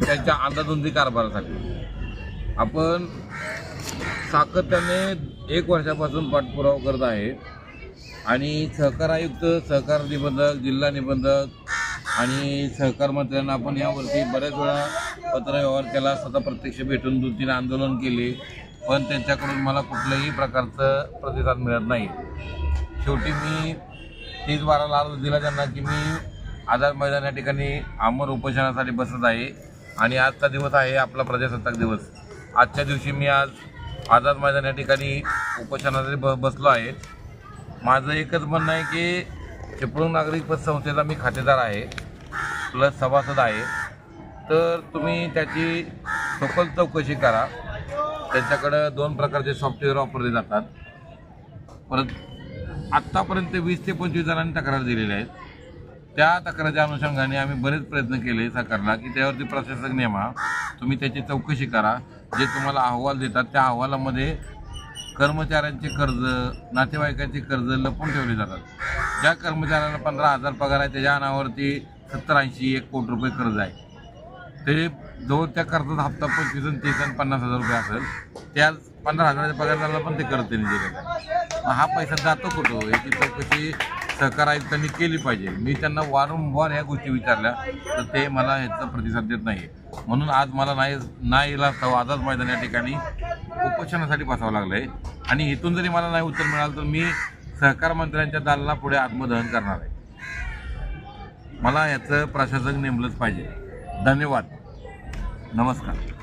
त्यांच्या अंदाधुंदी कारभारासाठी. आपण सातत्याने एक वर्षापासून पाठपुरावा करत आहे. आणि सहकार आयुक्त सहकार निबंधक जिल्हा निबंधक आणि सहकार मंत्र्यांना आपण यावरती बऱ्याच वेळा पत्रव्यवहार केला. स्वतः प्रत्यक्ष भेटून दोन तीन आंदोलन केले. पण त्यांच्याकडून मला कुठल्याही प्रकारचं प्रतिसाद मिळत नाही. शेवटी मी तीस बाराला अर्ज दिला त्यांना की मी आझाद मैदान या ठिकाणी अमर उपोषणासाठी बसत आहे. आणि आजचा दिवस आहे आपला प्रजासत्ताक दिवस. आजच्या दिवशी मी आज आझाद मैदान या ठिकाणी उपोषणासाठी ब बसलो आहे. माझं एकच म्हणणं आहे की चिपळूण नागरिक पतसंस्थेचा मी खातेदार आहे प्लस सभासद आहे. तर तुम्ही त्याची सखोल चौकशी करा. त्यांच्याकडं दोन प्रकारचे सॉफ्टवेअर वापरले जातात. परत आत्तापर्यंत वीस ते पंचवीस जणांनी तक्रार दिलेल्या आहेत. त्या तक्रारीच्या अनुषंगाने आम्ही बरेच प्रयत्न केले सरकारला की त्यावरती प्रशासक नेमा तुम्ही त्याची चौकशी करा. जे तुम्हाला अहवाल देतात त्या अहवालामध्ये कर्मचाऱ्यांचे कर्ज नातेवाईकांचे कर्ज लपून ठेवले जातात. ज्या कर्मचाऱ्यांना पंधरा हजार पगार आहे त्याच्या नावावरती सत्तर ऐंशी एक कोटी रुपये कर्ज आहे. ते जो त्या कर्जाचा हप्ता पंचवीस आणि तीस आणि पन्नास हजार रुपये असेल त्या पंधरा हजाराच्या पगार झाला पण ते कर्ज त्यांनी दिलेलं आहे. हा पैसा जातो कुठं? याची चौकशी सहकार त्यांनी केली पाहिजे. मी त्यांना वारंवार ह्या गोष्टी विचारल्या तर ते मला ह्याचा प्रतिसाद देत नाही म्हणून आज मला नाही नाही इलाज आझाद मैदान या ठिकाणी उपोषणासाठी बसावं लागलं आहे आणि इथून जरी मला नाही उत्तर मिळालं तर मी सहकार मंत्र्यांच्या दालना पुढे आत्मदहन करणार आहे. मला याचं प्रशासक नेमलंच पाहिजे. धन्यवाद. नमस्कार.